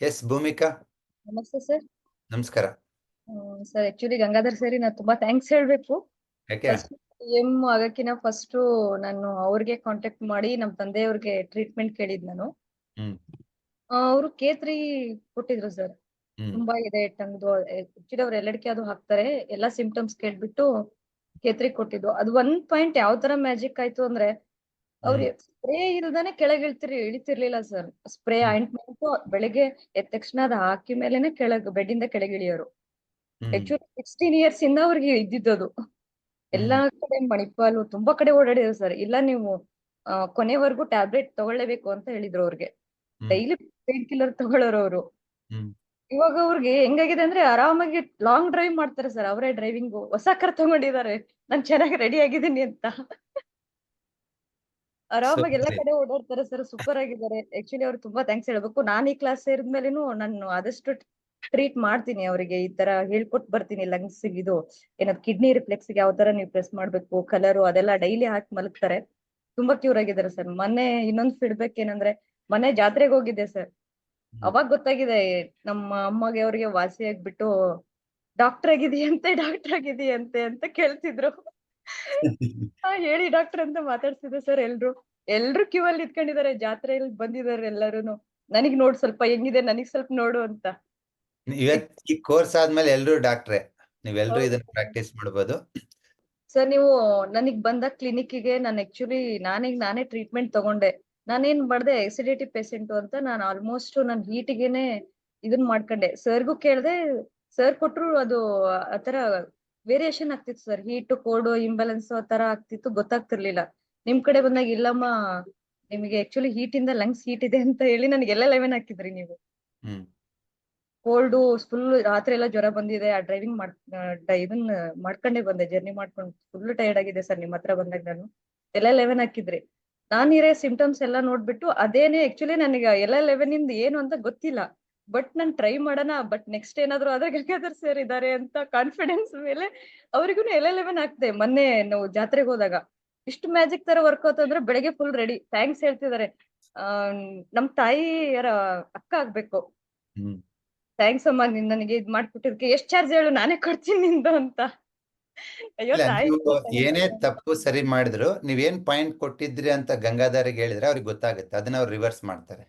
S Bhoomika. ನಮಸ್ತೆ sir. ನಮಸ್ಕಾರ. Sir actually Gangadhar ಸರಿ ನಾನು ತುಂಬಾ ಥ್ಯಾಂಕ್ಸ್ ಹೇಳ್ಬೇಕು. ಎಂ ಆಗಕ್ಕಿನ ಫಸ್ಟ್ ನಾನು ಅವ್ರಿಗೆ ಕಾಂಟ್ಯಾಕ್ಟ್ ಮಾಡಿ ನಮ್ ತಂದೆಯವ್ರಿಗೆ ಟ್ರೀಟ್ಮೆಂಟ್ ಕೇಳಿದ್ ನಾನು. ಅವರು ಕೇತ್ರಿ ಕೊಟ್ಟಿದ್ರು ಸರ್. ತುಂಬಾ ಇದೆ ತಂಗ್ದು ಆಕ್ಚುಲಿ ಅವ್ರು ಎಲ್ಲಡಿಕೆ ಅದು ಹಾಕ್ತಾರೆ. ಎಲ್ಲಾ ಸಿಂಪ್ಟಮ್ಸ್ ಕೇಳ್ಬಿಟ್ಟು ಕೇತ್ರಿ ಕೊಟ್ಟಿದ್ದು. ಅದು ಒಂದ್ ಪಾಯಿಂಟ್ ಯಾವ ತರ ಮ್ಯಾಜಿಕ್ ಆಯ್ತು ಅಂದ್ರೆ ಅವ್ರು ಸ್ಪ್ರೇ ಇಲ್ದಾನೆ ಕೆಳಗೆ ಇಳ್ತಿರ್ ಇಳಿತಿರ್ಲಿಲ್ಲ ಸರ್ ಸ್ಪ್ರೇ. ಆಯಿಂಟ್ಮೆಂಟ್ ಬೆಳಿಗ್ಗೆ ಎದ್ದ ತಕ್ಷಣ ಅದ್ ಹಾಕಿ ಮೇಲೆನೆ ಕೆಳಗ್ ಬೆಡ್ ಇಂದ ಕೆಳಗೆ ಇಳಿಯೋರು. ಆಕ್ಚುಲಿ ಸಿಕ್ಸ್ಟೀನ್ ಇಯರ್ಸ್ ಇಂದ ಅವ್ರಿಗೆ ಇದ್ದಿದ್ದದು ಎಲ್ಲಾ ಕಡೆ ಮಣಿಪಾಲು ತುಂಬಾ ಕಡೆ ಓಡಾಡಿದ್ರು ಸರ್ ಇಲ್ಲ ನೀವು ಕೊನೆವರೆಗೂ ಟ್ಯಾಬ್ಲೆಟ್ ತಗೊಳ್ಳೇಬೇಕು ಅಂತ ಹೇಳಿದ್ರು ಅವ್ರಿಗೆ. ಡೈಲಿ ಪೇನ್ ಕಿಲ್ಲರ್ ತಗೊಳ್ಳೋರು ಅವರು. ಇವಾಗ ಅವ್ರಿಗೆ ಹೆಂಗಾಗಿದೆ ಅಂದ್ರೆ ಆರಾಮಾಗಿ ಲಾಂಗ್ ಡ್ರೈವ್ ಮಾಡ್ತಾರೆ ಸರ್ ಅವರೇ ಡ್ರೈವಿಂಗ್ ಹೊಸ ಕರ್ ತಗೊಂಡಿದ್ದಾರೆ. ನಾನ್ ಚೆನ್ನಾಗಿ ರೆಡಿ ಆಗಿದ್ದೀನಿ ಅಂತ. ಆರಾಮಾಗಿ ಎಲ್ಲಾ. ಕಡೆ ಓಡಾಡ್ತಾರೆ ಸರ್ ಸೂಪರ್ ಆಗಿದ್ದಾರೆ. ಆಕ್ಚುಲಿ ಅವ್ರು ತುಂಬಾ ಥ್ಯಾಂಕ್ಸ್ ಹೇಳ್ಬೇಕು. ನಾನ್ ಈ ಕ್ಲಾಸ್ ಸೇರಿದ್ಮೇಲೆನು ನಾನು ಆದಷ್ಟು ಟ್ರೀಟ್ ಮಾಡ್ತೀನಿ ಅವರಿಗೆ. ಈ ತರ ಹೇಳ್ಕೊಟ್ ಬರ್ತೀನಿ ಲಂಗ್ಸ್ ಇದು. ಏನದ್ ಕಿಡ್ನಿ ರಿಫ್ಲೆಕ್ಸ್ ಯಾವ ತರ ನೀವು ಪ್ರೆಸ್ ಮಾಡ್ಬೇಕು ಕಲರ್ ಅದೆಲ್ಲ ಡೈಲಿ ಹಾಕಿ ಮಲಗ್ತಾರೆ. ತುಂಬಾ ಕ್ಯೂರ್ ಆಗಿದ್ದಾರೆ ಸರ್ ಮೊನ್ನೆ ಇನ್ನೊಂದು ಫೀಡ್ಬ್ಯಾಕ್ ಏನಂದ್ರೆ ಮೊನ್ನೆ ಜಾತ್ರೆಗೆ ಹೋಗಿದ್ದೆ ಸರ್. ಅವಾಗ ಗೊತ್ತಾಗಿದೆ ನಮ್ಮ ಅಮ್ಮಗೆ ಅವ್ರಿಗೆ ವಾಸಿ ಆಗ್ಬಿಟ್ಟು ಡಾಕ್ಟರ್ ಆಗಿದೀಯಂತೆ ಡಾಕ್ಟರ್ ಆಗಿದೀಯಂತೆ ಅಂತ ಕೇಳ್ತಿದ್ರು. ಹೇಳಿ ಡಾಕ್ಟರ್ ಅಂತ ಮಾತಾಡ್ತಿದ್ದೆ ಸರ್ ಎಲ್ರು. ಎಲ್ರು ಕ್ಯೂ ಅಲ್ಲಿ ಇಟ್ಕೊಂಡಿದ್ದಾರೆ ಜಾತ್ರೆಯಲ್ಲಿ ಬಂದಿದ್ದಾರೆ ಎಲ್ಲರೂ ನನಗ್ ನೋಡ್ ಸ್ವಲ್ಪ ಹೆಂಗಿದೆ ನನಗ್ ಸ್ವಲ್ಪ ನೋಡು ಅಂತ. ಇವತ್ ಈ ಕೋರ್ಸ್ ಆದ್ಮೇಲೆ ಎಲ್ರು ಡಾಕ್ಟ್ರೆ ನೀವೆಲ್ರು. ಇದನ್ನ ಪ್ರಾಕ್ಟೀಸ್ ಮಾಡಬಹುದು ಸರ್ ನೀವು ನನಗ್ ಬಂದ ಕ್ಲಿನಿಕ್ಕಿಗೆ ನಾನು ಆಕ್ಚುಲಿ ನಾನೀಗ ನಾನೇ ಟ್ರೀಟ್ಮೆಂಟ್ ತಗೊಂಡೆ. ನಾನೇನ್ ಮಾಡ್ದೆ ಎಸಿಡಿಟಿ ಪೇಷಂಟ್ ಅಂತ ನಾನು ಆಲ್ಮೋಸ್ಟ್ ನನ್ ಹೀಟಿಗೆನೆ ಇದನ್ ಮಾಡ್ಕೊಂಡೆ. ಸರ್ಗೂ ಕೇಳ್ದೆ ಸರ್ ಕೊಟ್ರು ಅದು ಆತರ ವೇರಿಯೇಷನ್ ಆಗ್ತಿತ್ತು ಸರ್ ಹೀಟ್ ಕೋಲ್ಡ್ ಇಂಬ್ಯಾಲೆನ್ಸ್ ಆ ತರ ಆಗ್ತಿತ್ತು ಗೊತ್ತಾಗ್ತಿರ್ಲಿಲ್ಲ. ನಿಮ್ ಕಡೆ ಬಂದಾಗ ಇಲ್ಲಮ್ಮ ನಿಮಗೆ ಆಕ್ಚುಲಿ ಹೀಟ್ ಇಂದ ಲಂಗ್ಸ್ ಹೀಟ್ ಇದೆ ಅಂತ ಹೇಳಿ ನನಗೆ ಎಲ್ಲ ಲೆವೆನ್ ಹಾಕಿದ್ರಿ ನೀವು. ಕೋಲ್ಡ್ ಫುಲ್ ರಾತ್ರಿ ಎಲ್ಲ ಜ್ವರ ಬಂದಿದೆ. ಆ ಡ್ರೈವಿಂಗ್ ಮಾಡ್ ಇದನ್ನ ಮಾಡ್ಕೊಂಡೇ ಬಂದೆ. ಜರ್ನಿ ಮಾಡ್ಕೊಂಡು ಫುಲ್ ಟೈರ್ಡ್ ಆಗಿದೆ ಸರ್ ನಿಮ್ ಹತ್ರ ಬಂದಾಗ ನಾನು. ಎಲ್ಲ ಲೆವೆನ್ ಹಾಕಿದ್ರಿ. ನಾನ್ ಇರೋ ಸಿಂಪ್ಟಮ್ಸ್ ಎಲ್ಲ ನೋಡ್ಬಿಟ್ಟು ಅದೇನೆ ಆಕ್ಚುಲಿ ನನಗೆ ಎಲ್ಲ ಲೆವೆನ್ ಇಂದ ಏನು ಅಂತ ಗೊತ್ತಿಲ್ಲ. ಬಟ್ ನಾನು ಟ್ರೈ ಮಾಡೋಣ ಬಟ್ ನೆಕ್ಸ್ಟ್ ಏನಾದ್ರು ಆದ್ರೆ ಗಂಗಾಧರ್ ಸರ್ ಇದಾರೆ ಅಂತ ಕಾನ್ಫಿಡೆನ್ಸ್ ಮೇಲೆ ಅವ್ರಿಗೂ ಎಲ್ ಲೆವೆನ್ ಆಗ್ತದೆ. ಮೊನ್ನೆ ನಾವು ಜಾತ್ರೆಗೆ ಹೋದಾಗ ಇಷ್ಟು ಮ್ಯಾಜಿಕ್ ತರ ವರ್ಕ್ ಅಂದ್ರೆ ಬೆಳಗ್ಗೆ ಫುಲ್ ರೆಡಿ ಥ್ಯಾಂಕ್ಸ್ ಹೇಳ್ತಿದ್ದಾರೆ ನಮ್ ತಾಯಿ ಯಾರ ಅಕ್ಕ ಆಗ್ಬೇಕು. ಥ್ಯಾಂಕ್ಸ್ ಅಮ್ಮ ನೀನ್ ನನಗೆ ಇದ್ ಮಾಡ್ಕೊಟ್ಟಿದ್ಕೆ. ಎಷ್ಟ್ ಚಾರ್ಜ್ ಹೇಳು ನಾನೇ ಕೊಡ್ತೀನಿ ನಿಂದು ಅಂತ. ಅಯ್ಯೋ ಏನೇ ತಪ್ಪು ಸರಿ ಮಾಡಿದ್ರು ನೀವೇನ್ ಪಾಯಿಂಟ್ ಕೊಟ್ಟಿದ್ರಿ ಅಂತ ಗಂಗಾಧಾರಿಗೆ ಹೇಳಿದ್ರೆ ಅವ್ರಿಗೆ ಗೊತ್ತಾಗುತ್ತೆ. ಅದನ್ನ ಅವ್ರು ರಿವರ್ಸ್ ಮಾಡ್ತಾರೆ.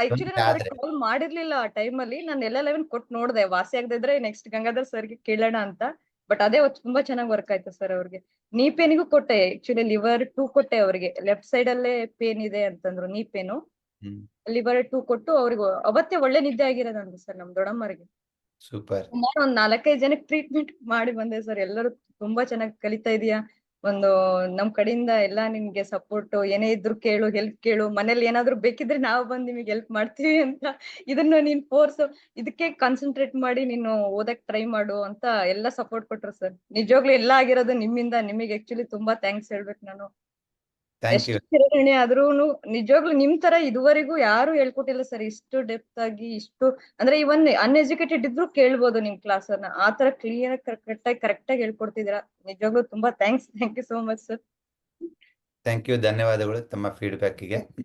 ಆಕ್ಚುಲಿ ನಾನು. ಕಾಲ್ ಮಾಡಿರ್ಲಿಲ್ಲ ಆ ಟೈಮ್ ಅಲ್ಲಿ. ನಾನು ಎಲ್ಲ ಲೆವೆನ್ ಕೊಟ್ಟು ನೋಡ್ದೆ. ವಾಸಿ ಆಗದಿದ್ರೆ ನೆಕ್ಸ್ಟ್ ಗಂಗಾಧರ್ ಸರ್ಗೆ ಕೇಳೋಣ ಅಂತ. ಬಟ್ ಅದೇ ತುಂಬಾ ಚೆನ್ನಾಗಿ ವರ್ಕ್ ಆಯ್ತು ಸರ್ ಅವ್ರಿಗೆ. ನೀ ಪೇನಿಗೂ ಕೊಟ್ಟೆ. ಆಕ್ಚುಲಿ ಲಿವರ್ ಟೂ ಕೊಟ್ಟೆ ಅವ್ರಿಗೆ. ಲೆಫ್ಟ್ ಸೈಡ್ ಅಲ್ಲೇ ಪೇನ್ ಇದೆ ಅಂತಂದ್ರು ನೀ ಪೇನು ಲಿವರ್ ಟೂ ಕೊಟ್ಟು ಅವ್ರಿಗೆ ಅವತ್ತೇ ಒಳ್ಳೆ ನಿದ್ದೆ ಆಗಿರೋದಂತ ಸರ್ ನಮ್ ದೊಡ್ಡಮ್ಮರಿಗೆ. ಸೂಪರ್ ಸುಮಾರು ಒಂದ್ ನಾಲ್ಕೈದು ಜನಕ್ಕೆ ಟ್ರೀಟ್ಮೆಂಟ್ ಮಾಡಿ ಬಂದೆ ಸರ್ ಎಲ್ಲರೂ ತುಂಬಾ ಚೆನ್ನಾಗಿ ಕಲಿತಾ ಇದೀಯಾ? ಒಂದು ನಮ್ ಕಡೆಯಿಂದ ಎಲ್ಲಾ ನಿಮ್ಗೆ ಸಪೋರ್ಟ್ ಏನೇ ಇದ್ರು ಕೇಳು ಹೆಲ್ಪ್ ಕೇಳು, ಮನೇಲಿ ಏನಾದ್ರು ಬೇಕಿದ್ರೆ ನಾವು ಬಂದ್ ನಿಮಗೆ ಹೆಲ್ಪ್ ಮಾಡ್ತೀವಿ ಅಂತ ಇದನ್ನ ನೀನ್ ಫೋರ್ಸ್ ಇದಕ್ಕೆ ಕಾನ್ಸಂಟ್ರೇಟ್ ಮಾಡಿ ನೀನು ಓದಕ್ ಟ್ರೈ ಮಾಡು ಅಂತ ಎಲ್ಲ ಸಪೋರ್ಟ್ ಕೊಟ್ರು ಸರ್ ನಿಜವಾಗ್ಲೂ ಎಲ್ಲ ಆಗಿರೋದು ನಿಮ್ಮಿಂದ, ನಿಮಗೆ ಆಕ್ಚುಲಿ ತುಂಬಾ ಥ್ಯಾಂಕ್ಸ್ ಹೇಳ್ಬೇಕು ನಾನು. ಆದ್ರೂನು ನಿಜವಾಗ್ಲೂ ನಿಮ್ ತರ ಇದುವರೆಗೂ ಯಾರು ಹೇಳ್ಕೊಟ್ಟಿಲ್ಲ ಸರ್ ಇಷ್ಟು ಡೆಪ್ತ್ ಆಗಿ ಇಷ್ಟು ಅಂದ್ರೆ ಇವನ್ ಅನ್ಎಜುಕೇಟೆಡ್ ಇದ್ರು ಕೇಳ್ಬೋದು ನಿಮ್ ಕ್ಲಾಸ್ ಅನ್ನ. ಆ ತರ ಕ್ಲಿಯರ್ ಕರೆಕ್ಟ್ ಆಗಿ ಕರೆಕ್ಟ್ ಆಗಿ ಹೇಳ್ಕೊಡ್ತಿದ್ದೀರಾ. ನಿಜವಾಗ್ಲೂ ತುಂಬಾ thanks thank you so much sir thank you ಧನ್ಯವಾದಗಳು ತಮ್ಮ ಫೀಡ್ಬ್ಯಾಕಿಗೆ